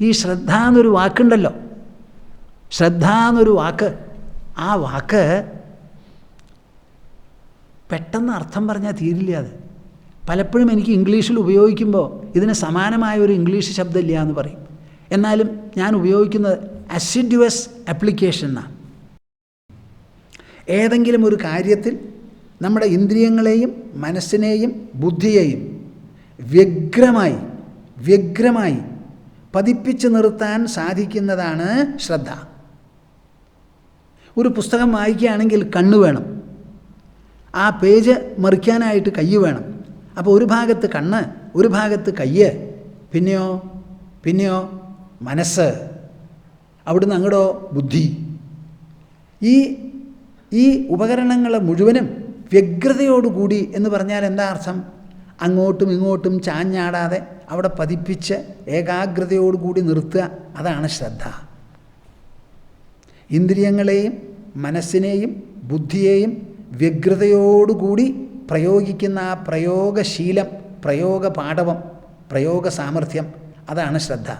ഈ ശ്രദ്ധ എന്നൊരു വാക്കുണ്ടല്ലോ. ശ്രദ്ധ എന്നൊരു വാക്ക്. ആ വാക്ക് പെട്ടെന്ന് അർത്ഥം പറഞ്ഞാൽ തീരില്ല അത്. പലപ്പോഴും എനിക്ക് ഇംഗ്ലീഷിൽ ഉപയോഗിക്കുമ്പോൾ ഇതിന് സമാനമായ ഒരു ഇംഗ്ലീഷ് ശബ്ദമില്ല എന്ന് പറയും. എന്നാലും ഞാൻ ഉപയോഗിക്കുന്നത് അസിഡ്യുവസ് ആപ്ലിക്കേഷൻ എന്നാണ് ഏതെങ്കിലും ഒരു കാര്യത്തിൽ നമ്മുടെ ഇന്ദ്രിയങ്ങളെയും മനസ്സിനെയും ബുദ്ധിയെയും വ്യഗ്രമായി വ്യഗ്രമായി പതിപ്പിച്ച് നിർത്താൻ സാധിക്കുന്നതാണ് ശ്രദ്ധ. ഒരു പുസ്തകം വായിക്കുകയാണെങ്കിൽ കണ്ണ് വേണം. ആ പേജ് മറിക്കാനായിട്ട് കൈ വേണം. അപ്പോൾ ഒരു ഭാഗത്ത് കണ്ണ് ഒരു ഭാഗത്ത് കയ്യ്. പിന്നെയോ പിന്നെയോ മനസ്സ്. അവിടുന്ന് അങ്ങടോ ബുദ്ധി. ഈ ഈ ഉപകരണങ്ങൾ മുഴുവനും വ്യഗ്രതയോടുകൂടി എന്ന് പറഞ്ഞാൽ എന്താ അർത്ഥം? അങ്ങോട്ടും ഇങ്ങോട്ടും ചാഞ്ഞാടാതെ അവിടെ പതിപ്പിച്ച് ഏകാഗ്രതയോടുകൂടി നിർത്തുക അതാണ് ശ്രദ്ധ. ഇന്ദ്രിയങ്ങളെയും മനസ്സിനെയും ബുദ്ധിയെയും വ്യഗ്രതയോടുകൂടി പ്രയോഗിക്കുന്ന ആ പ്രയോഗശീലം പ്രയോഗ പാഠവം പ്രയോഗ സാമർഥ്യം അതാണ് ശ്രദ്ധ.